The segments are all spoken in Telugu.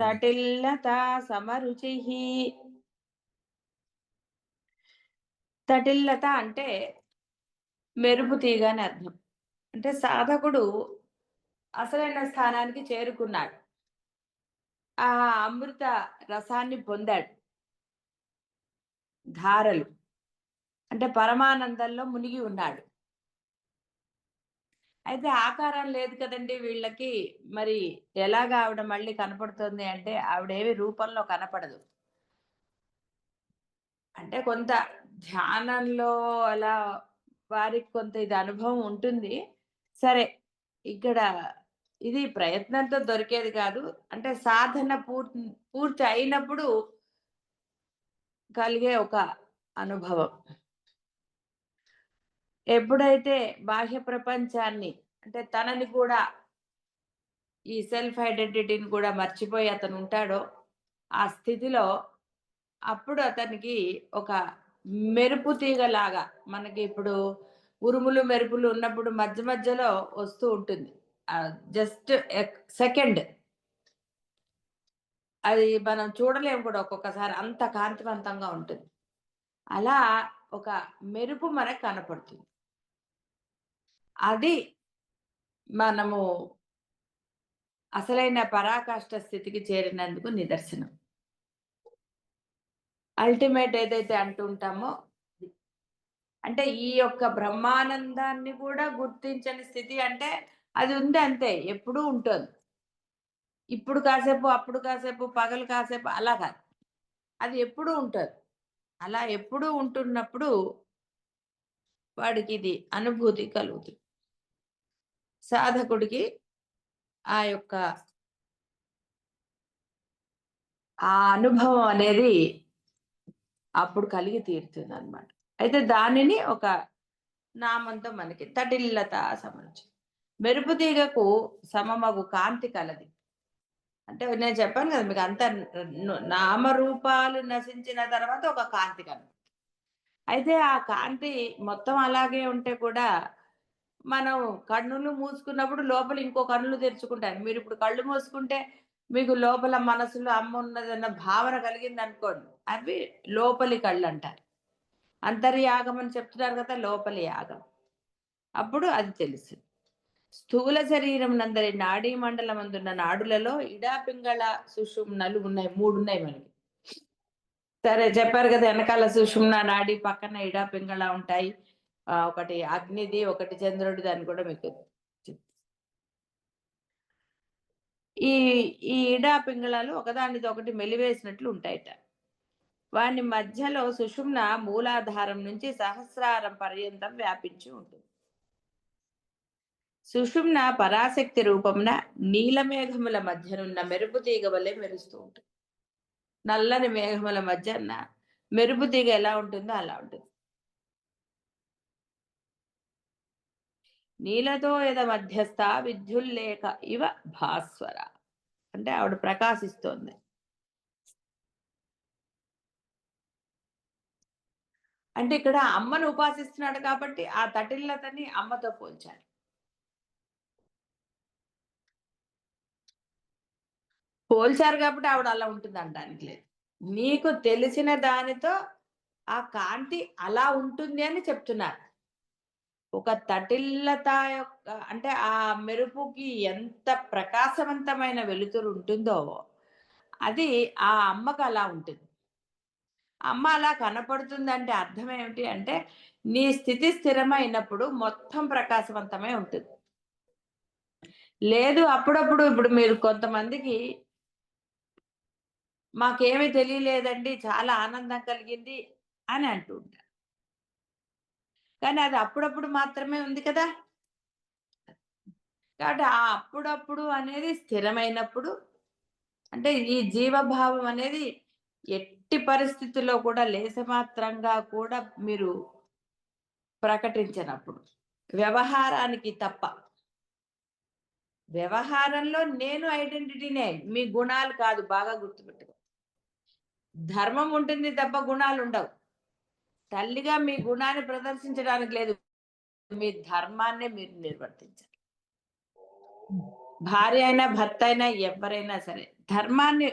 తటిల్లత సమరుచి తటిల్లత అంటే మెరుపు తీగ అని అర్థం. అంటే సాధకుడు అసలైన స్థానానికి చేరుకున్నాడు. ఆ అమృత రసాన్ని పొందాడు. ధారలు. అంటే పరమానందంలో మునిగి ఉన్నాడు. అయితే ఆకారం లేదు కదండి వీళ్ళకి. మరి ఎలాగా ఆవిడ మళ్ళీ కనపడుతుంది అంటే ఆవిడేమి రూపంలో కనపడదు. అంటే కొంత ధ్యానంలో అలా వారికి కొంత ఇది అనుభవం ఉంటుంది. సరే ఇక్కడ ఇది ప్రయత్నంతో దొరికేది కాదు. అంటే సాధన పూర్తి పూర్తి అయినప్పుడు కలిగే ఒక అనుభవం. ఎప్పుడైతే బాహ్య ప్రపంచాన్ని అంటే తనని కూడా ఈ సెల్ఫ్ ఐడెంటిటీని కూడా మర్చిపోయి అతను ఉంటాడో ఆ స్థితిలో అప్పుడు అతనికి ఒక మెరుపు తీగలాగా మనకి ఇప్పుడు ఉరుములు మెరుపులు ఉన్నప్పుడు మధ్య మధ్యలో వస్తూ ఉంటుంది. Just second. అది మనం చూడలేము కూడా ఒక్కొక్కసారి అంత కాంతివంతంగా ఉంటుంది. అలా ఒక మెరుపు మనకు కనపడుతుంది. అది మనము అసలైన పరాకాష్ట స్థితికి చేరినందుకు నిదర్శనం. అల్టిమేట్ ఏదైతే అంటుంటామో అంటే ఈ యొక్క బ్రహ్మానందాన్ని కూడా గుర్తించని స్థితి అంటే అది ఉంది అంతే ఎప్పుడూ ఉంటుంది. ఇప్పుడు కాసేపు అప్పుడు కాసేపు పగలు కాసేపు అలా కాదు. అది ఎప్పుడూ ఉంటుంది. అలా ఎప్పుడూ ఉంటున్నప్పుడు వాడికి ఇది అనుభూతి కలుగుతుంది. సాధకుడికి ఆ యొక్క ఆ అనుభవం అనేది అప్పుడు కలిగి తీరుతుంది అనమాట అయితే దానిని ఒక నామంతో మనకి తటిల్లత సమర్చి మెరుపు తీగకు సమమగు కాంతి కలది. అంటే నేను చెప్పాను కదా మీకు అంత నామరూపాలు నశించిన తర్వాత ఒక కాంతి కలదు. అయితే ఆ కాంతి మొత్తం అలాగే ఉంటే కూడా మనం కన్నులు మూసుకున్నప్పుడు లోపల ఇంకో కన్నులు తెరుచుకుంటాను మీరు ఇప్పుడు కళ్ళు మూసుకుంటే మీకు లోపల మనసులో అమ్మ ఉన్నదన్న భావన కలిగింది అనుకోండి అవి లోపలి కళ్ళు అంటారు. అంతర్యాగం అని చెప్తున్నారు కదా లోపలి యాగం. అప్పుడు అది తెలుసు. స్థూల శరీరం నందరి నాడీ మండలం అందున్న నాడులలో ఇడా పింగళ సుషుమ్నలు ఉన్నాయి మూడు ఉన్నాయి మనకి. సరే చెప్పారు కదా వెనకాల సుషుమ్న నాడి పక్కన ఇడా పింగళ ఉంటాయి. ఒకటి అగ్నిది ఒకటి చంద్రుడిది అని కూడా మీకు ఈ ఈ ఇడా పింగళాలు ఒకదానిది ఒకటి మెలివేసినట్లు ఉంటాయట. వాని మధ్యలో సుషుమ్న మూలాధారం నుంచి సహస్రారం పర్యంతం వ్యాపించి ఉంటుంది. సుషుమ్న పరాశక్తి రూపమున నీలమేఘముల మధ్యనున్న మెరుపు తీగ వలె మెరుస్తూ ఉంటుంది. నల్లని మేఘముల మధ్యన మెరుపు తీగ ఎలా ఉంటుందో అలా ఉంటుంది. నీలతో ఎద మధ్యస్థ విద్యుల్లేఖ ఇవ భాస్వర. అంటే ఆవిడ ప్రకాశిస్తోంది. అంటే ఇక్కడ అమ్మను ఉపాసిస్తున్నాడు కాబట్టి ఆ తటిల్లతని అమ్మతో పోల్చాలి. పోల్చారు కాబట్టి ఆవిడ అలా ఉంటుంది అనడానికి లేదు. నీకు తెలిసిన దానితో ఆ కాంతి అలా ఉంటుంది అని చెప్తున్నారు. ఒక తటిల్లత యొక్క అంటే ఆ మెరుపుకి ఎంత ప్రకాశవంతమైన వెలుతురు ఉంటుందో అది ఆ అమ్మకు అలా ఉంటుంది. అమ్మ అలా కనపడుతుందంటే అర్థం ఏమిటి అంటే నీ స్థితి స్థిరమైనప్పుడు మొత్తం ప్రకాశవంతమై ఉంటుంది. లేదు అప్పుడప్పుడు ఇప్పుడు మీరు కొంతమందికి మాకేమీ తెలియలేదండి చాలా ఆనందం కలిగింది అని అంటూ ఉంటారు. కానీ అది అప్పుడప్పుడు మాత్రమే ఉంది కదా. కాబట్టి ఆ అప్పుడప్పుడు అనేది స్థిరమైనప్పుడు అంటే ఈ జీవభావం అనేది ఎట్టి పరిస్థితుల్లో కూడా లేసమాత్రంగా కూడా మీరు ప్రకటించినప్పుడు. వ్యవహారానికి తప్ప. వ్యవహారంలో నేను ఐడెంటిటీనే మీ గుణాలు కాదు బాగా గుర్తుపెట్టుకో. ధర్మం ఉంటుంది తప్ప గుణాలు ఉండవు. తల్లిగా మీ గుణాన్ని ప్రదర్శించడానికి లేదు. మీ ధర్మాన్ని మీరు నిర్వర్తించాలి. భార్య అయినా భర్త అయినా ఎవరైనా సరే ధర్మాన్ని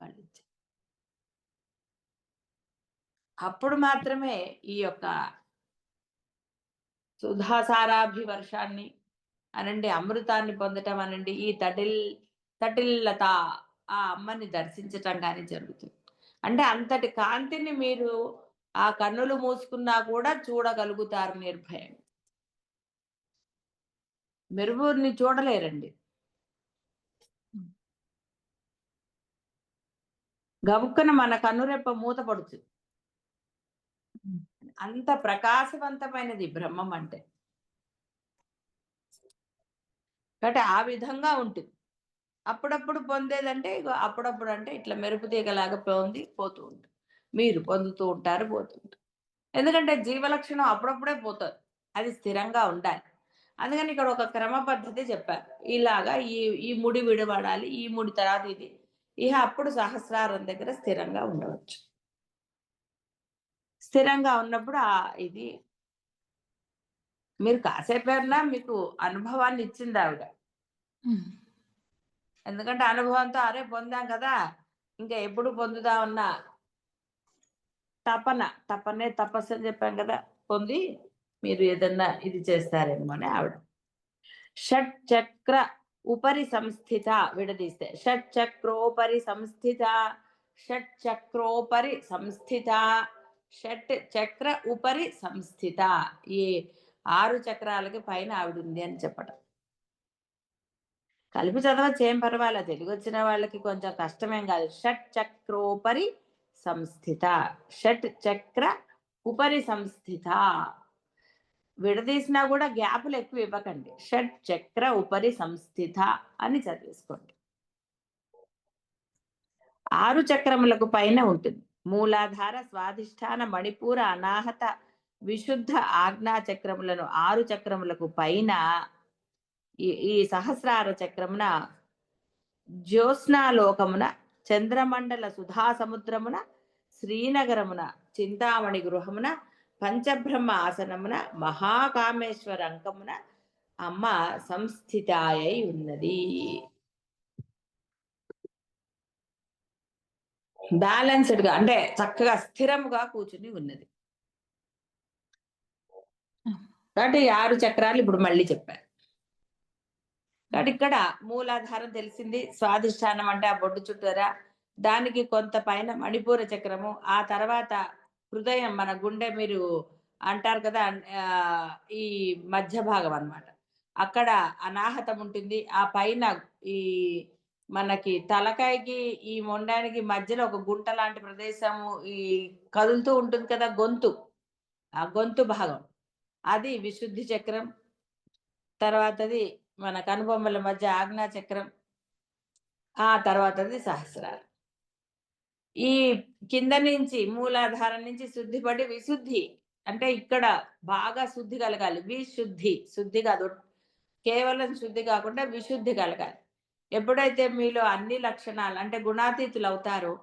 పాటించాలి. అప్పుడు మాత్రమే ఈ యొక్క సుధాసారాభివర్షాన్ని అనండి అమృతాన్ని పొందటం అనండి ఈ తటిల్ తటిల్లత ఆ అమ్మని దర్శించటం కానీ జరుగుతుంది. అంటే అంతటి కాంతిని మీరు ఆ కన్నులు మూసుకున్నా కూడా చూడగలుగుతారు నిర్భయం. మెరుగుని చూడలేరండి. గబుక్కన మన కన్నురెప్ప మూత పడుతుంది అంత ప్రకాశవంతమైనది బ్రహ్మం అంటే. కాబట్టి ఆ విధంగా ఉంటుంది అప్పుడప్పుడు పొందేదంటే అప్పుడప్పుడు అంటే ఇట్లా మెరుపు తీగలాగా పొంది పోతూ ఉంటుంది మీరు పొందుతూ ఉంటారు పోతూ ఉంటారు ఎందుకంటే జీవలక్షణం అప్పుడప్పుడే పోతుంది. అది స్థిరంగా ఉండాలి. అందుకని ఇక్కడ ఒక క్రమ పద్ధతి చెప్పారు. ఇలాగా ఈ ఈ ముడి విడబడాలి ఈ ముడి తర్వాత ఇది. ఇక అప్పుడు సహస్రారం దగ్గర స్థిరంగా ఉండవచ్చు. స్థిరంగా ఉన్నప్పుడు ఆ ఇది మీరు కాసేపైనా మీకు అనుభవాన్ని ఇచ్చింది ఆవిడ. ఎందుకంటే అనుభవంతో అరే పొందాం కదా ఇంకా ఎప్పుడు పొందుదా ఉన్న తపన తపనే తపస్సు అని చెప్పాం కదా. పొంది మీరు ఏదన్నా ఇది చేస్తారేమో అని ఆవిడ. షట్ చక్ర ఉపరి సంస్థిత విడదీస్తే. షట్ చక్రోపరి సంస్థిత షట్ చక్రోపరి సంస్థిత షట్ చక్ర ఉపరి సంస్థిత. ఈ ఆరు చక్రాలకి పైన ఆవిడ ఉంది అని చెప్పడం కలిపి చదవచ్చు ఏం పర్వాలేదు. తెలుగు వచ్చిన వాళ్ళకి కొంచెం కష్టమేం కాదు. షట్ చక్రోపరి సంస్థిత. షట్ చక్ర ఉపరి సంస్థిత విడదీసినా కూడా గ్యాపులు ఎక్కువ ఇవ్వకండి. షట్ చక్ర ఉపరి సంస్థిత అని చదివేసుకోండి. ఆరు చక్రములకు పైన ఉంటుంది. మూలాధార స్వాధిష్టాన మణిపూర అనాహత విశుద్ధ ఆజ్ఞా చక్రములను ఆరు చక్రములకు పైన ఈ ఈ సహస్రార చక్రమున జ్యోత్స్నాలోకమున చంద్రమండల సుధా సముద్రమున శ్రీనగరమున చింతామణి గృహమున పంచబ్రహ్మ ఆసనమున మహాకామేశ్వర అంకమున అమ్మ సంస్థితాయై ఉన్నది. బ్యాలెన్స్డ్గా అంటే చక్కగా స్థిరముగా కూర్చుని ఉన్నది. కాబట్టి ఆరు చక్రాలు ఇప్పుడు మళ్ళీ చెప్పారు. కాబట్టి ఇక్కడ మూలాధారం తెలిసింది. స్వాధిష్టానం అంటే ఆ బొడ్డు చుట్టూరా? దానికి కొంత పైన మణిపూర చక్రము. ఆ తర్వాత హృదయం మన గుండె మీరు అంటారు కదా ఈ మధ్య భాగం అన్నమాట. అక్కడ అనాహతం ఉంటుంది. ఆ పైన ఈ మనకి తలకాయకి ఈ మొండానికి మధ్యలో ఒక గుంట లాంటి ప్రదేశము ఈ కదులుతూ ఉంటుంది కదా గొంతు. ఆ గొంతు భాగం. అది విశుద్ధి చక్రం. తర్వాతది మన కనుబొమ్మల మధ్య ఆజ్ఞా చక్రం ఆ తర్వాతది సహస్రాలు. ఈ కింద నుంచి మూలాధారం నుంచి శుద్ధిపడి విశుద్ధి అంటే ఇక్కడ బాగా శుద్ధి కలగాలి. విశుద్ధి శుద్ధి కాదు. కేవలం శుద్ధి కాకుండా విశుద్ధి కలగాలి. ఎప్పుడైతే మీలో అన్ని లక్షణాలు అంటే గుణాతీతులు అవుతారో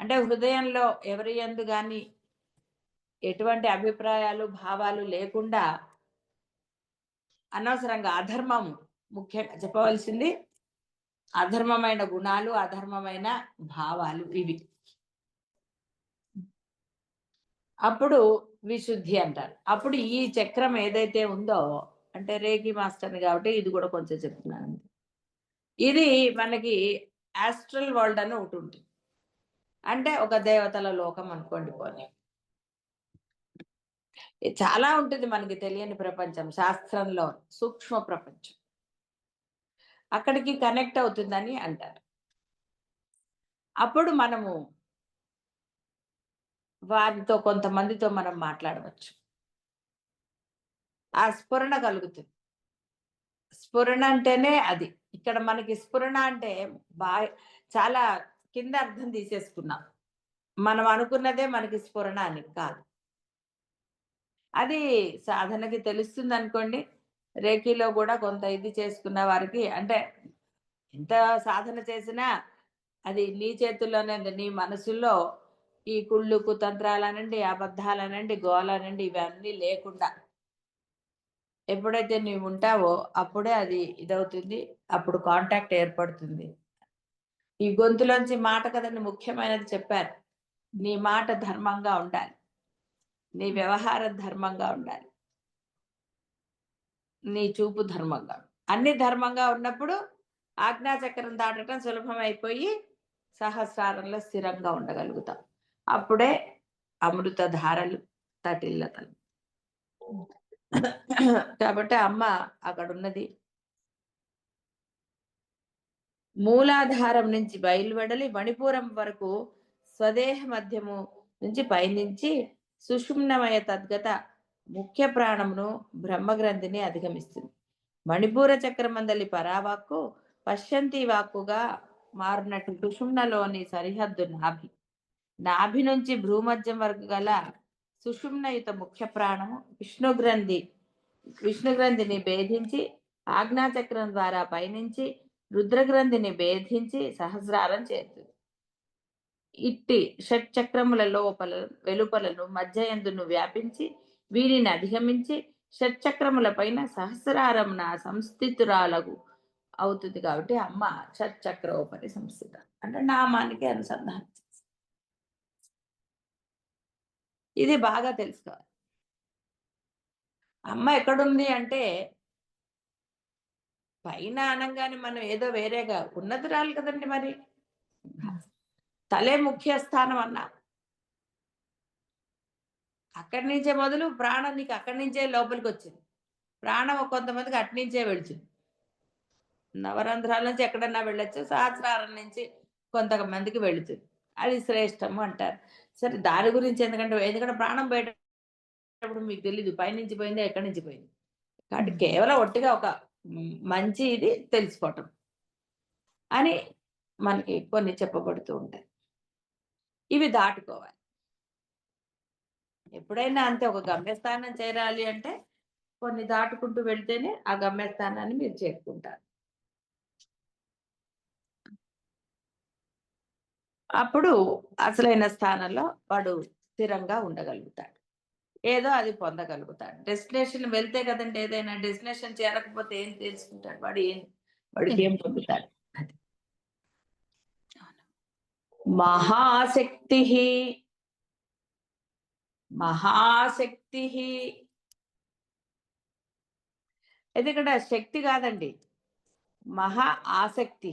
అంటే హృదయంలో ఎవరి ఎందు కానీ ఎటువంటి అభిప్రాయాలు భావాలు లేకుండా అనవసరంగా అధర్మం ముఖ్యంగా చెప్పవలసింది. అధర్మమైన గుణాలు అధర్మమైన భావాలు ఇవి. అప్పుడు విశుద్ధి అంటారు. అప్పుడు ఈ చక్రం ఏదైతే ఉందో అంటే రేకి మాస్టర్ని కాబట్టి ఇది కూడా కొంచెం చెప్తున్నాను ఇది మనకి ఆస్ట్రల్ వరల్డ్ అని ఒకటి ఉంటుంది. అంటే ఒక దేవతల లోకం అనుకోండి పోనీ. చాలా ఉంటుంది మనకి తెలియని ప్రపంచం శాస్త్రంలో సూక్ష్మ ప్రపంచం. అక్కడికి కనెక్ట్ అవుతుందని అంటారు. అప్పుడు మనము వారితో కొంతమందితో మనం మాట్లాడవచ్చు. ఆ స్ఫురణ కలుగుతుంది. స్ఫురణ అంటేనే అది. ఇక్కడ మనకి స్ఫురణ అంటే బా చాలా కింద అర్థం తీసేసుకున్నాం. మనం అనుకున్నదే మనకి స్ఫురణ అని కాదు. అది సాధనకి తెలుస్తుంది అనుకోండి రేఖీలో కూడా కొంత ఇది చేసుకున్న వారికి అంటే ఎంత సాధన చేసినా అది నీ చేతుల్లోనే నీ మనసులో ఈ కుళ్ళు కుతంత్రాలనండి అబద్ధాలనండి గోలనండి ఇవన్నీ లేకుండా ఎప్పుడైతే నీవు ఉంటావో అప్పుడే అది ఇదవుతుంది. అప్పుడు కాంటాక్ట్ ఏర్పడుతుంది. ఈ గొంతులోంచి మాట కదండి ముఖ్యమైనది చెప్పారు. నీ మాట ధర్మంగా ఉండాలి. నీ వ్యవహార ధర్మంగా ఉండాలి. నీ చూపు ధర్మంగా అన్ని ధర్మంగా ఉన్నప్పుడు ఆజ్ఞాచక్రం దాటడం సులభమైపోయి సహస్రారంలో స్థిరంగా ఉండగలుగుతాం. అప్పుడే అమృత ధారలు తటిల్లతలు. కాబట్టి అమ్మ అక్కడ ఉన్నది మూలాధారం నుంచి బయలువెడలి మణిపురం వరకు స్వదేహ మధ్యము నుంచి పయనించి సుషుమ్నమయ తద్గత ముఖ్య ప్రాణమును బ్రహ్మగ్రంథిని అధిగమిస్తుంది. మణిపూర చక్రమందలి పరావాక్కు పశ్చంతి వాక్కుగా మారినట్టు సుషుమ్నలోని సరిహద్దు నాభి. నాభి నుంచి భ్రూమధ్యం వరకు గల సుషుమ్నయుత ముఖ్య ప్రాణము విష్ణుగ్రంథి. విష్ణుగ్రంథిని భేధించి భేదించి ఆజ్ఞాచక్రం ద్వారా పయనించి రుద్రగ్రంథిని భేదించి సహస్రారం చేస్తుంది. ఇట్టి షట్చక్రముల లోపల వెలుపలను మధ్యయందును వ్యాపించి వీరిని అధిగమించి షట్చక్రముల పైన సహస్రారంన సంస్థితురాలకు అవుతుంది కాబట్టి అమ్మ షట్చక్రోపరి సంస్థిత అంటే నామానికి అనుసంధానం ఇది బాగా తెలుసుకోవాలి. అమ్మ ఎక్కడుంది అంటే పైన అనగానే మనం ఏదో వేరేగా ఉన్నతురాలు కదండి మరి. తలే ముఖ్య స్థానం అన్నా అక్కడి నుంచే మొదలు ప్రాణం నీకు అక్కడి నుంచే లోపలికి వచ్చింది. ప్రాణం కొంతమందికి అటు నుంచే వెళ్తుంది. నవరంధ్రాల నుంచి ఎక్కడన్నా వెళ్ళొచ్చు సహస్రారం నుంచి కొంతమందికి వెళుతుంది. అది శ్రేష్టము అంటారు. సరే దాని గురించి ఎందుకంటే ఎందుకంటే ప్రాణం బయటప్పుడు మీకు తెలీదు పైనుంచి పోయిందా ఎక్కడి నుంచి పోయింది? కాబట్టి కేవలం ఒట్టిగా ఒక మంచి ఇది తెలిసిపోవటం. అని మనకి కొన్ని చెప్పబడుతూ ఉంటాయి. ఇవి దాటుకోవాలి. ఎప్పుడైనా అంతే ఒక గమ్యస్థానం చేరాలి అంటే కొన్ని దాటుకుంటూ వెళ్తేనే ఆ గమ్యస్థానాన్ని మీరు చేరుకుంటారు. అప్పుడు అసలైన స్థానంలో వాడు స్థిరంగా ఉండగలుగుతాడు. ఏదో అది పొందగలుగుతాడు. డెస్టినేషన్ వెళ్తే కదండి ఏదైనా డెస్టినేషన్ చేరకపోతే ఏం తెలుసుకుంటాడు? వాడు ఏం వాడికి ఏం పొందుతాడు అది మహాశక్తి. మహాశక్తి. అయితే ఇక్కడ శక్తి కాదండి. మహా ఆసక్తి.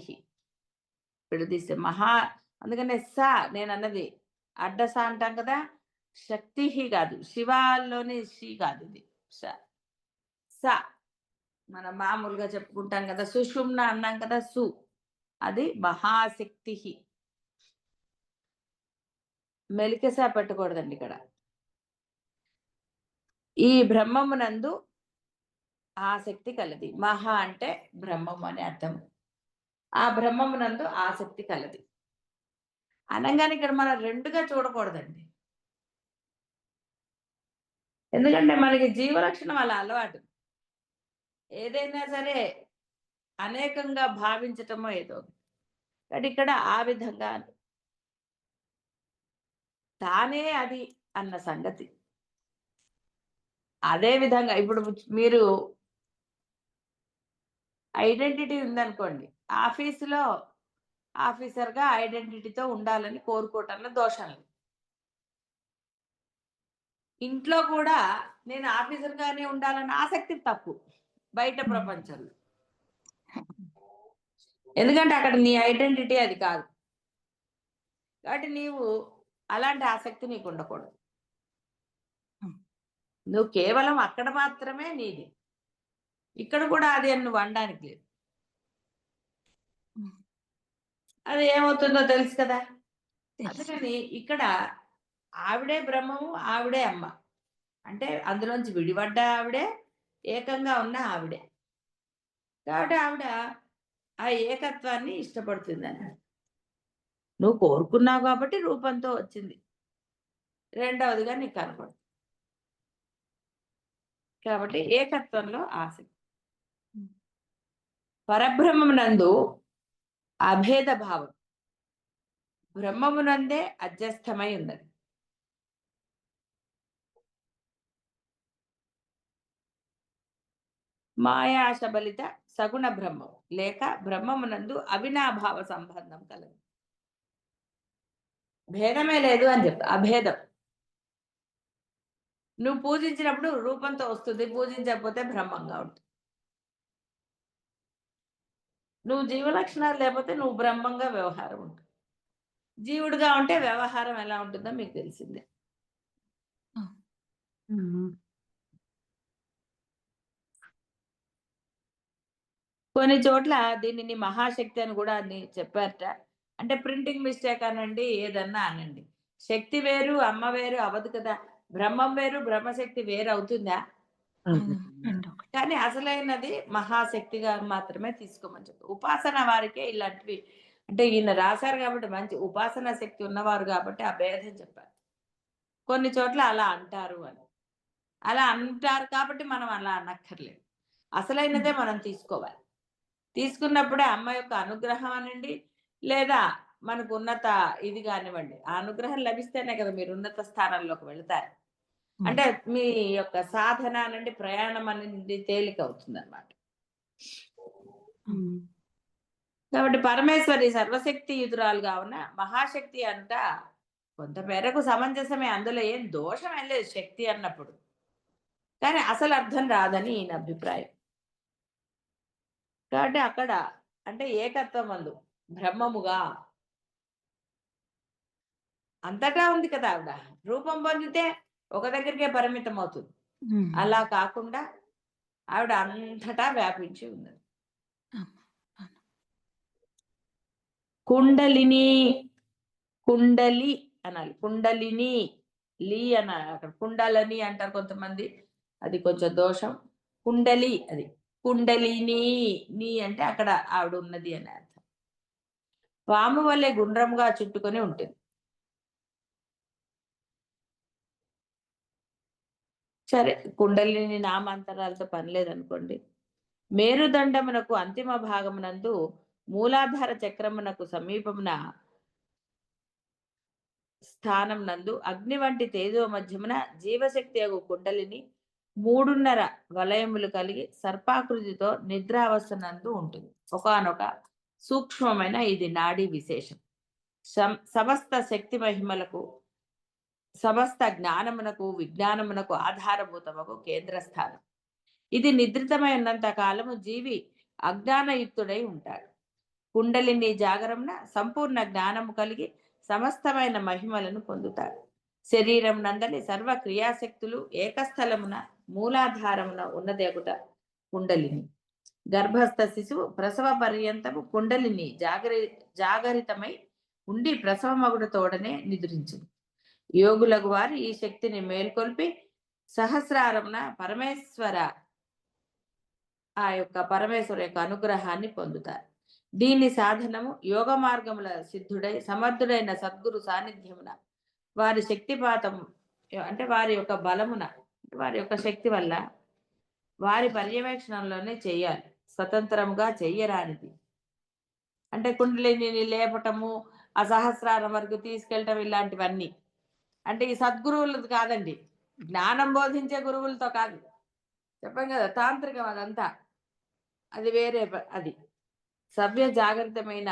విడదీస్తే మహా అందుకనే స నేను అన్నది అడ్డస అంటాం కదా శక్తి కాదు. శివాల్లోని షి కాదు ఇది. స. స. మనం మామూలుగా చెప్పుకుంటాం కదా సుషుమ్న అన్నాం కదా సు. అది మహాశక్తి. మెలికసా పెట్టకూడదండి ఇక్కడ. ఈ బ్రహ్మమునందు ఆసక్తి కలది. మహా అంటే బ్రహ్మము అని అర్థం ఆ బ్రహ్మమునందు ఆసక్తి కలది. అనగానే ఇక్కడ మనం రెండుగా చూడకూడదండి. ఎందుకంటే మనకి జీవలక్షణం అలా అలవాటు. ఏదైనా సరే అనేకంగా భావించటమో ఏదో కానీ ఇక్కడ ఆ విధంగా తానే అది అన్న సంగతి. అదే విధంగా ఇప్పుడు మీరు ఐడెంటిటీ ఉందనుకోండి ఆఫీసులో ఆఫీసర్గా ఐడెంటిటీతో ఉండాలని కోరుకోవటంలో దోషం లేదు. ఇంట్లో కూడా నేను ఆఫీసర్గానే ఉండాలన్న ఆసక్తి తప్పు బయట ప్రపంచంలో. ఎందుకంటే అక్కడ నీ ఐడెంటిటీ అది కాదు. కాబట్టి నీవు అలాంటి ఆసక్తి నీకు ఉండకూడదు. నువ్వు కేవలం అక్కడ మాత్రమే నీది. ఇక్కడ కూడా అది నువ్వు అనడానికి లేదు. అది ఏమవుతుందో తెలుసు కదా? అందుకని ఇక్కడ ఆవిడే బ్రహ్మము ఆవిడే అమ్మ. అంటే అందులోంచి విడిపడ్డ ఆవిడే ఏకంగా ఉన్న ఆవిడే. కాబట్టి ఆవిడ ఆ ఏకత్వాన్ని ఇష్టపడుతుంది అన్నాడు నువ్వు కోరుకున్నావు కాబట్టి రూపంతో వచ్చింది. రెండవదిగా నీకు కనపడు కాబట్టి ఏకత్వంలో ఆసక్తి పరబ్రహ్మమునందు అభేద భావం. బ్రహ్మమునందే అధ్యస్థమై ఉన్నది. మాయాశబలిత సగుణ బ్రహ్మం. లేక బ్రహ్మమునందు అవినాభావ సంబంధం కలదు. భేదమే లేదు అని చెప్తా అభేదం. నువ్వు పూజించినప్పుడు రూపంతో వస్తుంది పూజించకపోతే బ్రహ్మంగా ఉంటుంది. నువ్వు జీవలక్షణాలు లేకపోతే నువ్వు బ్రహ్మంగా వ్యవహారం ఉంటుంది. జీవుడుగా ఉంటే వ్యవహారం ఎలా ఉంటుందో మీకు తెలిసిందే. కొన్ని చోట్ల దీనిని మహాశక్తి అని కూడా అని చెప్పారట. అంటే ప్రింటింగ్ మిస్టేక్ అనండి ఏదన్నా అనండి. శక్తి వేరు అమ్మ వేరు అవ్వదు కదా. బ్రహ్మం వేరు బ్రహ్మశక్తి వేరు అవుతుందా? కానీ అసలైనది మహాశక్తిగా మాత్రమే తీసుకోమని చెప్పి. ఉపాసన వారికే ఇలాంటివి. అంటే ఈయన రాశారు కాబట్టి మంచి ఉపాసన శక్తి ఉన్నవారు కాబట్టి ఆ భేదం చెప్పారు కొన్ని చోట్ల అలా అంటారు అని. అలా అంటారు కాబట్టి మనం అలా అనక్కర్లేదు. అసలైనదే మనం తీసుకోవాలి. తీసుకున్నప్పుడే అమ్మ యొక్క అనుగ్రహం అనండి. లేదా మనకు ఉన్నత ఇది కానివ్వండి ఆ అనుగ్రహం లభిస్తేనే కదా మీరు ఉన్నత స్థానాల్లోకి వెళతారు. అంటే మీ యొక్క సాధన అనండి ప్రయాణం అనేది తేలిక అవుతుంది అనమాట కాబట్టి పరమేశ్వరి సర్వశక్తి యుతురాలుగా ఉన్న మహాశక్తి అంట కొంత మేరకు సమంజసమే అందులో ఏం దోషం లేదు శక్తి అన్నప్పుడు. కానీ అసలు అర్థం రాదని ఈయన అభిప్రాయం. కాబట్టి అక్కడ అంటే ఏకత్వం అందు బ్రహ్మముగా. అంతటా ఉంది కదా ఆవిడ. రూపం పొందితే ఒక దగ్గరికే పరిమితం అవుతుంది అలా కాకుండా ఆవిడ అంతటా వ్యాపించి ఉన్నది. కుండలిని కుండలి అనాలి. కుండలిని లి అనాలి అక్కడ కుండలని అంటారు కొంతమంది. అది కొంచెం దోషం. కుండలి అది. కుండలిని నీ అంటే అక్కడ ఆవిడ ఉన్నది అని పాము వల్లే గుండ్రంగా చుట్టుకొని ఉంటుంది. సరే కుండలిని నామాంతరాలతో పనిలేదనుకోండి. మేరుదండమునకు అంతిమ భాగమునందు మూలాధార చక్రమునకు సమీపమున స్థానం నందు అగ్ని వంటి తేజో మధ్యమున జీవశక్తి అగు కుండలిని మూడున్నర వలయములు కలిగి సర్పాకృతితో నిద్రావస్థ నందు ఉంటుంది. ఒకనొక సూక్ష్మమైన ఇది నాడీ విశేషం. సం- సమస్త శక్తి మహిమలకు సమస్త జ్ఞానమునకు విజ్ఞానమునకు ఆధారభూతముకు కేంద్ర స్థానం ఇది నిద్రితమై ఉన్నంత కాలము జీవి అజ్ఞానయుక్తుడై ఉంటాడు. కుండలిని జాగరమున సంపూర్ణ జ్ఞానము కలిగి సమస్తమైన మహిమలను పొందుతాడు. శరీరం నందలి సర్వ క్రియాశక్తులు ఏకస్థలమున మూలాధారమున ఉన్నదేగుట కుండలిని. గర్భస్థ శిశువు ప్రసవ పర్యంతము కుండలిని జాగరి జాగరితమై ఉండి ప్రసవమగుడు తోడనే నిద్రించింది యోగులకు వారు ఈ శక్తిని మేల్కొల్పి సహస్రారమున పరమేశ్వర ఆ యొక్క పరమేశ్వర యొక్క అనుగ్రహాన్ని పొందుతారు. దీని సాధనము యోగ మార్గముల సిద్ధుడై సమర్థుడైన సద్గురు సాన్నిధ్యమున వారి శక్తిపాతం అంటే వారి యొక్క బలమున వారి యొక్క శక్తి వల్ల వారి పర్యవేక్షణలోనే చేయాలి. స్వతంత్రముగా చెయ్యరానిది. అంటే కుండలిని లేపటము ఆ సహస్రాల వరకు తీసుకెళ్ళటం ఇలాంటివన్నీ. అంటే ఈ సద్గురువులది కాదండి. జ్ఞానం బోధించే గురువులతో కాదు. చెప్పాం కదా తాంత్రికం అదంతా. అది వేరే అది. సవ్య జాగ్రత్తమైన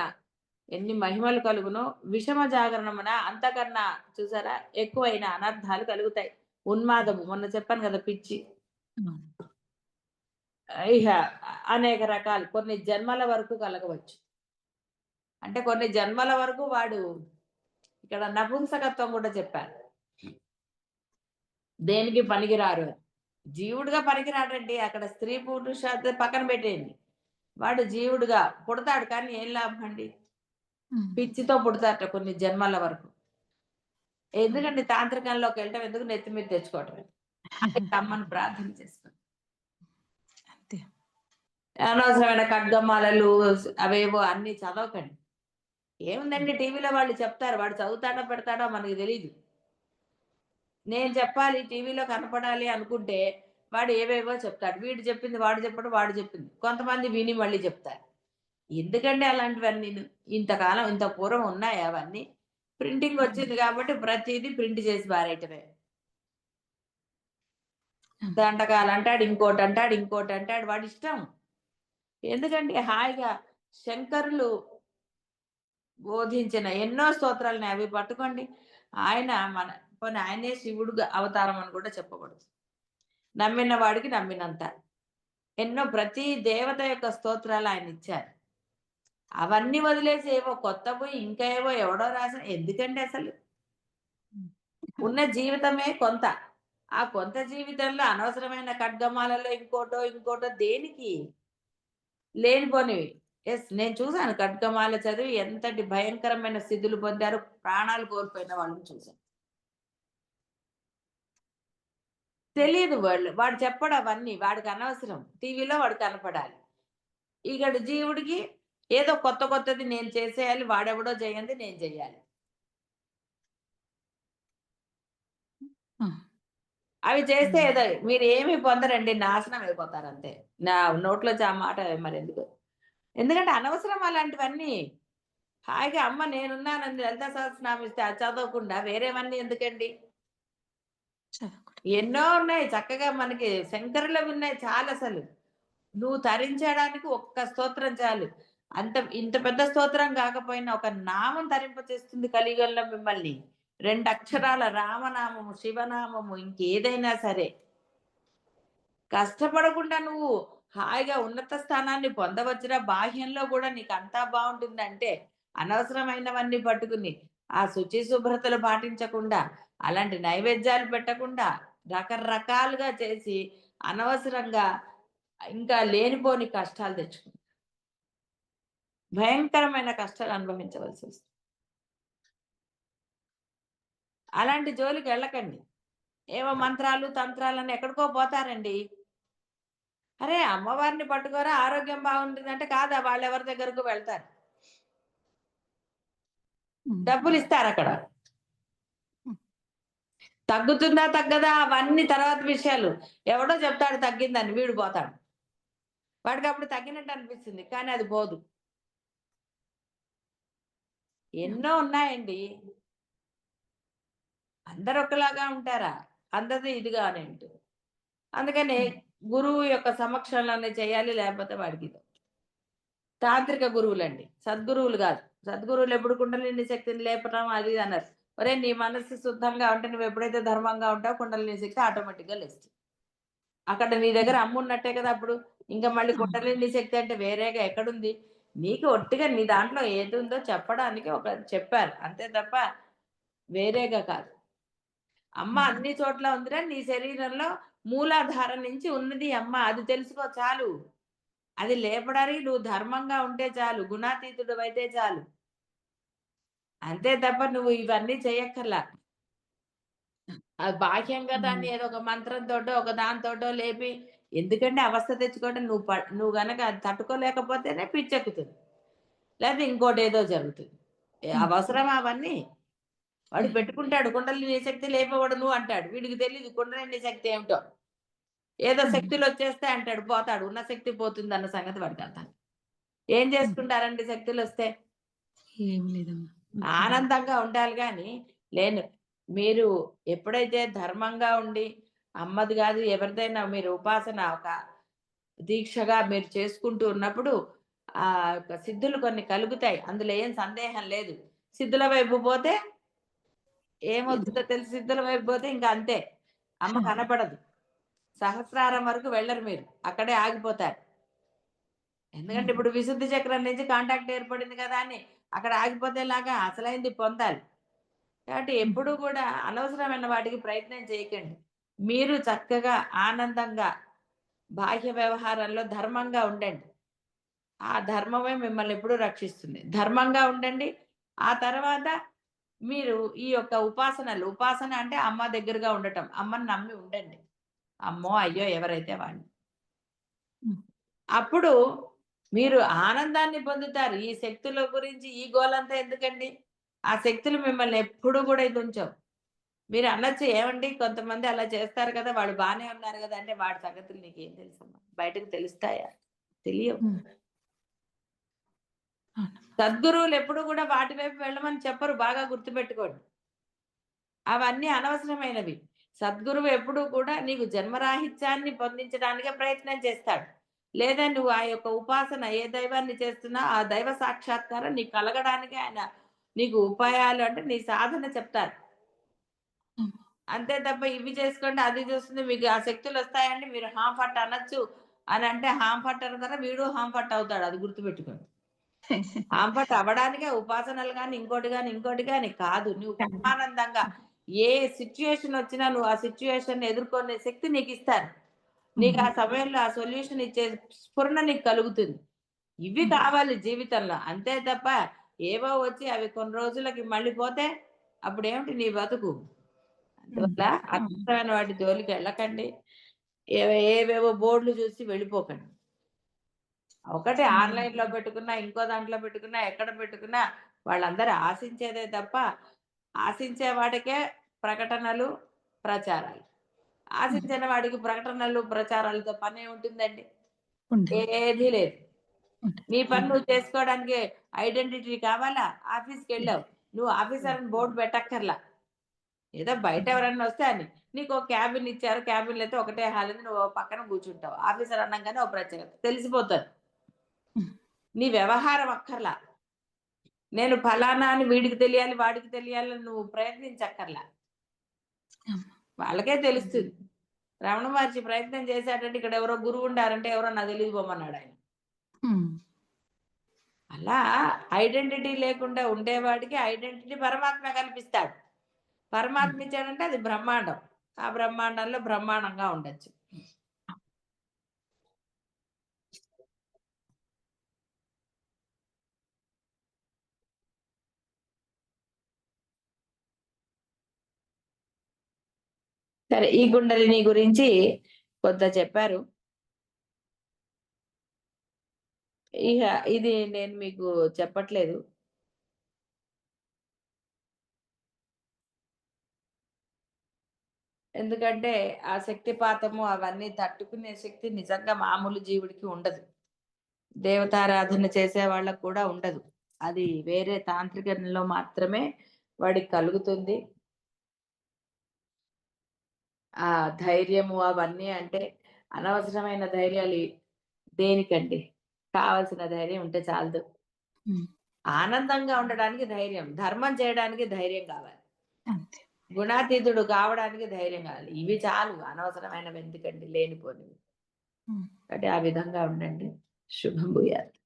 ఎన్ని మహిమలు కలుగునో విషమ జాగరణమున అంతకన్నా చూసారా ఎక్కువైన అనర్థాలు కలుగుతాయి. ఉన్మాదము. మొన్న చెప్పాను కదా పిచ్చి. ఇహ అనేక రకాలు. కొన్ని జన్మల వరకు కలగవచ్చు. అంటే కొన్ని జన్మల వరకు వాడు ఇక్కడ నపుంసకత్వం కూడా చెప్పారు. దేనికి పనికిరారు అని. జీవుడుగా పనికిరాడండి. అక్కడ స్త్రీ పురుష పక్కన పెట్టేయండి. వాడు జీవుడుగా పుడతాడు కానీ ఏం లాభం అండి? పిచ్చితో పుడతారట కొన్ని జన్మల వరకు. ఎందుకండి తాంత్రికంలోకి వెళ్ళటం? ఎందుకు నెత్తి మీద తెచ్చుకోవటం? అమ్మని ప్రార్థన చేసుకోండి అంతే అనవసరమైన ఖడ్గమాలలు అవేవో అన్ని చదవకండి. ఏముందండి టీవీలో వాళ్ళు చెప్తారు వాడు చదువుతాడో పెడతాడో మనకి తెలియదు నేను చెప్పాలి టీవీలో కనపడాలి అనుకుంటే వాడు ఏవేవో చెప్తాడు. వీడు చెప్పింది వాడు చెప్పడు వాడు చెప్పింది. కొంతమంది విని మళ్ళీ చెప్తారు. ఎందుకండి అలాంటివన్నీ? ఇంతకాలం ఇంత పూర్వం ఉన్నాయి అవన్నీ? ప్రింటింగ్ వచ్చింది కాబట్టి ప్రతిదీ ప్రింట్ చేసి పారేయటమే. దండకాలు అంటాడు ఇంకోటి అంటాడు ఇంకోటి అంటాడు. వాడి ఇష్టం. ఎందుకంటే హాయిగా శంకరులు బోధించిన ఎన్నో స్తోత్రాలని అవి పట్టుకోండి. ఆయన మన కొన్ని ఆయనే శివుడు అవతారం అని కూడా చెప్పకూడదు. నమ్మిన వాడికి నమ్మినంత. ఎన్నో ప్రతి దేవత యొక్క స్తోత్రాలు ఆయన ఇచ్చారు. అవన్నీ వదిలేసి ఏవో కొత్త పోయి ఇంకా ఏవో ఎవడో రాసిన ఎందుకండి అసలు? ఉన్న జీవితమే కొంత. ఆ కొంత జీవితంలో అనవసరమైన ఖడ్గమాలలో ఇంకోటో ఇంకోటో దేనికి? లేనిపోనివి. ఎస్ నేను చూశాను కట్కమాల చదివి ఎంతటి భయంకరమైన స్థితులు పొందారు ప్రాణాలు కోల్పోయిన వాళ్ళని చూశాను. తెలియదు వాళ్ళు. వాడు చెప్పడు అవన్నీ. వాడికి అనవసరం. టీవీలో వాడు కనపడాలి. ఇక్కడ జీవుడికి ఏదో కొత్త కొత్తది నేను చేసేయాలి వాడెవడో చేయండి నేను చెయ్యాలి hmm. అవి చేస్తే ఏదో మీరు ఏమి పొందరండి నాశనం అయిపోతారు అంతే. నా నోట్లో ఆ మాట మరి ఎందుకు? ఎందుకంటే అనవసరం అలాంటివన్నీ. హాయిగా అమ్మ నేనున్నానండి లలిత సహస్రనామం ఇస్తే అది చదవకుండా వేరేవన్నీ ఎందుకండి? ఎన్నో ఉన్నాయి చక్కగా మనకి శంకరులు ఉన్నాయి చాలా అసలు. నువ్వు తరించడానికి ఒక్క స్తోత్రం చాలు. అంత ఇంత పెద్ద స్తోత్రం కాకపోయినా ఒక నామం తరింపచేస్తుంది కలియుగంలో మిమ్మల్ని. రెండు అక్షరాల రామనామము శివనామము ఇంకేదైనా సరే. కష్టపడకుండా నువ్వు హాయిగా ఉన్నత స్థానాన్ని పొందవచ్చురా. బాహ్యంలో కూడా నీకు అంతా బాగుంటుందంటే అనవసరమైనవన్నీ పట్టుకుని ఆ శుచి శుభ్రతలు పాటించకుండా అలాంటి నైవేద్యాలు పెట్టకుండా రకరకాలుగా చేసి అనవసరంగా ఇంకా లేనిపోని కష్టాలు తెచ్చుకుంటా. భయంకరమైన కష్టాలు అనుభవించవలసి వస్తుంది. అలాంటి జోలికి వెళ్ళకండి. ఏవో మంత్రాలు తంత్రాలని ఎక్కడికో పోతారండి. అరే అమ్మవారిని పట్టుకోరా ఆరోగ్యం బాగుంటుందంటే కాదా వాళ్ళు ఎవరి దగ్గరకు వెళ్తారు? డబ్బులు ఇస్తారు అక్కడ. తగ్గుతుందా తగ్గదా? అవన్నీ తర్వాత విషయాలు. ఎవడో చెప్తాడు తగ్గిందని వీడు పోతాడు. వాడికి అప్పుడు తగ్గినట్టు అనిపిస్తుంది కానీ అది పోదు. ఎన్నో ఉన్నాయండి. అందరు ఒకలాగా ఉంటారా? అందరిది ఇదిగా అని ఉంటుంది అందుకని గురువు యొక్క సమక్షంలోనే చేయాలి లేకపోతే వాడికి తాంత్రిక గురువులండి. సద్గురువులు కాదు. సద్గురువులు ఎప్పుడు కుండలిని శక్తిని లేపడం అది అన్నారు. ఒరే నీ మనసు శుద్ధంగా ఉంటే నువ్వు ఎప్పుడైతే ధర్మంగా ఉంటావు కుండలిని శక్తి ఆటోమేటిక్గా లేస్తుంది. అక్కడ నీ దగ్గర అమ్ము ఉన్నట్టే కదా అప్పుడు. ఇంకా మళ్ళీ కుండలిని శక్తి అంటే వేరేగా ఎక్కడుంది? నీకు ఒట్టిగా నీ దాంట్లో ఏది ఉందో చెప్పడానికి ఒక చెప్పారు. అంతే తప్ప వేరేగా కాదు. అమ్మ అన్ని చోట్ల ఉందిరా నీ శరీరంలో మూలాధారం నుంచి ఉన్నది అమ్మ అది తెలుసుకో చాలు. అది లేపడానికి నువ్వు ధర్మంగా ఉంటే చాలు గుణాతీతుడు అయితే చాలు. అంతే తప్ప నువ్వు ఇవన్నీ చేయక్కర్లా అది బాహ్యంగా దాన్ని ఏదో ఒక మంత్రంతోటో ఒక దానితోటో లేపి ఎందుకంటే అవస్థ తెచ్చుకోవడం నువ్వు ప- నువ్వు గనక అది తట్టుకోలేకపోతేనే పిచ్చెక్కుతుంది. లేదా ఇంకోటి ఏదో జరుగుతుంది. అవసరం అవన్నీ? వాడు పెట్టుకుంటాడు కుండలిని శక్తి లేపవాడు నువ్వు అంటాడు. వీడికి తెలియదు కుండలిని శక్తి ఏమిటో. ఏదో శక్తులు వచ్చేస్తే అంటాడు పోతాడు ఉన్న శక్తి పోతుంది అన్న సంగతి వాడికి అర్థం ఏం చేసుకుంటారండి శక్తులు వస్తే? ఏం లేదమ్మా. ఆనందంగా ఉండాలి కానీ లేను. మీరు ఎప్పుడైతే ధర్మంగా ఉండి అమ్మది కాదు ఎవరిదైనా మీరు ఉపాసన ఒక దీక్షగా మీరు చేసుకుంటూ ఉన్నప్పుడు ఆ సిద్ధులు కొన్ని కలుగుతాయి. అందులో ఏం సందేహం లేదు. సిద్ధుల వైపు పోతే ఏమవుతుందో తెలిసి సిద్ధుల వైపు పోతే ఇంకా అంతే. అమ్మ కనపడదు. సహస్రారం వరకు వెళ్ళరు మీరు. అక్కడే ఆగిపోతారు. ఎందుకంటే ఇప్పుడు విశుద్ధి చక్రం నుంచి కాంటాక్ట్ ఏర్పడింది కదా అని అక్కడ ఆగిపోతే లాగా అసలైంది పొందాలి. కాబట్టి ఎప్పుడు కూడా అనవసరమైన వాటికి ప్రయత్నం చేయకండి. మీరు చక్కగా ఆనందంగా బాహ్య వ్యవహారంలో ధర్మంగా ఉండండి. ఆ ధర్మమే మిమ్మల్ని ఎప్పుడూ రక్షిస్తుంది. ధర్మంగా ఉండండి. ఆ తర్వాత మీరు ఈ యొక్క ఉపాసనలు ఉపాసన అంటే అమ్మ దగ్గరగా ఉండటం అమ్మని నమ్మి ఉండండి. అమ్మో అయ్యో ఎవరైతే వాడిని అప్పుడు మీరు ఆనందాన్ని పొందుతారు. ఈ శక్తుల గురించి ఈ గోలంతా ఎందుకండి? ఆ శక్తులు మిమ్మల్ని ఎప్పుడు కూడా ఇది ఉంచవు. మీరు అనొచ్చు ఏమండి కొంతమంది అలా చేస్తారు కదా వాళ్ళు బాగానే ఉన్నారు కదా అంటే వాడి సంగతులు నీకేం తెలుసమ్మా? బయటకు తెలుస్తాయా? తెలియవు. సద్గురువులు ఎప్పుడు కూడా వాటి వైపు వెళ్ళమని చెప్పరు బాగా గుర్తుపెట్టుకోండి. అవన్నీ అనవసరమైనవి. సద్గురువు ఎప్పుడు కూడా నీకు జన్మరాహిత్యాన్ని పొందించడానికే ప్రయత్నం చేస్తాడు. లేదా నువ్వు ఆ యొక్క ఉపాసన ఏ దైవాన్ని చేస్తున్నా ఆ దైవ సాక్షాత్కారం నీకు కలగడానికి ఆయన నీకు ఉపాయాలు అంటే నీ సాధన చెప్తారు. అంతే తప్ప ఇవి చేసుకోండి అది చేస్తుంది మీకు ఆ శక్తులు వస్తాయండి మీరు హామ్ ఫట్ అనొచ్చు అని అంటే హామ్ ఫట్ అన్న వీడు హామ్ ఫట్ అవుతాడు అది గుర్తుపెట్టుకోండి. ఆంపట్ అవ్వడానికే ఉపాసనలు కానీ ఇంకోటి కానీ ఇంకోటి కానీ కాదు. నువ్వు ఆనందంగా ఏ సిచ్యుయేషన్ వచ్చినా నువ్వు ఆ సిచ్యుయేషన్ ఎదుర్కొనే శక్తి నీకు ఇస్తారు నీకు ఆ సమయంలో ఆ సొల్యూషన్ ఇచ్చే స్ఫురణ నీకు కలుగుతుంది. ఇవి. కావాలి జీవితంలో. అంతే తప్ప ఏవో వచ్చి అవి కొన్ని రోజులకి మళ్ళీ పోతే అప్పుడు ఏమిటి నీ బతుకు? అందువల్ల అద్భుతమైన వాటి జోలికి వెళ్ళకండి. ఏవేవో బోర్డులు చూసి వెళ్ళిపోకండి. ఒకటి Hmm. ఆన్లైన్లో పెట్టుకున్నా ఇంకో దాంట్లో పెట్టుకున్నా ఎక్కడ పెట్టుకున్నా వాళ్ళందరూ ఆశించేదే తప్ప ఆశించే వాడికే ప్రకటనలు ప్రచారాలు. ఆశించిన వాడికి ప్రకటనలు ప్రచారాలతో పని ఉంటుందండి. ఏది లేదు. నీ పని నువ్వు చేసుకోవడానికి ఐడెంటిటీ కావాలా? ఆఫీస్కి వెళ్ళావు. నువ్వు ఆఫీసర్ బోర్డు పెట్టక్కర్లా. ఏదో బయట ఎవరన్నా వస్తే అని. నీకు ఒక క్యాబిన్ ఇచ్చారు క్యాబిన్ అయితే ఒకటే హాల్ నువ్వు పక్కన కూర్చుంటావు. ఆఫీసర్ అన్నాగానే ఒక ప్రత్యేకత. తెలిసిపోతుంది. నీ వ్యవహారం అక్కర్లా. నేను ఫలానా అని వీడికి తెలియాలి వాడికి తెలియాలి నువ్వు ప్రయత్నించక్కర్లా. వాళ్ళకే తెలుస్తుంది. రమణ మహర్షి ప్రయత్నం చేశాడంటే ఇక్కడ ఎవరో గురువు ఉండారంటే ఎవరో నాకు తెలియదు పోమన్నాడు ఆయన. అలా ఐడెంటిటీ లేకుండా ఉండేవాడికి ఐడెంటిటీ పరమాత్మ కల్పిస్తాడు. పరమాత్మ ఇచ్చాడంటే అది బ్రహ్మాండం. ఆ బ్రహ్మాండంలో బ్రహ్మాండంగా ఉండొచ్చు. సరే ఈ గుండలిని గురించి కొంత చెప్పారు. ఇక ఇది నేను మీకు చెప్పట్లేదు. ఎందుకంటే ఆ శక్తిపాతము అవన్నీ తట్టుకునే శక్తి నిజంగా మామూలు జీవుడికి ఉండదు. దేవతారాధన చేసే వాళ్ళకు కూడా ఉండదు. అది వేరే తాంత్రికంలో మాత్రమే వాడికి కలుగుతుంది. ఆ ధైర్యము అవన్నీ అంటే అనవసరమైన ధైర్యాలు దేనికండి? కావలసిన ధైర్యం ఉంటే చాలదు. ఆనందంగా ఉండడానికి ధైర్యం ధర్మం చేయడానికి ధైర్యం కావాలి. గుణాతీతుడు కావడానికి ధైర్యం కావాలి. ఇవి చాలు అనవసరమైనవి ఎందుకండి? లేనిపోనివి. కాబట్టి ఆ విధంగా ఉండండి. శుభం భూయాత్.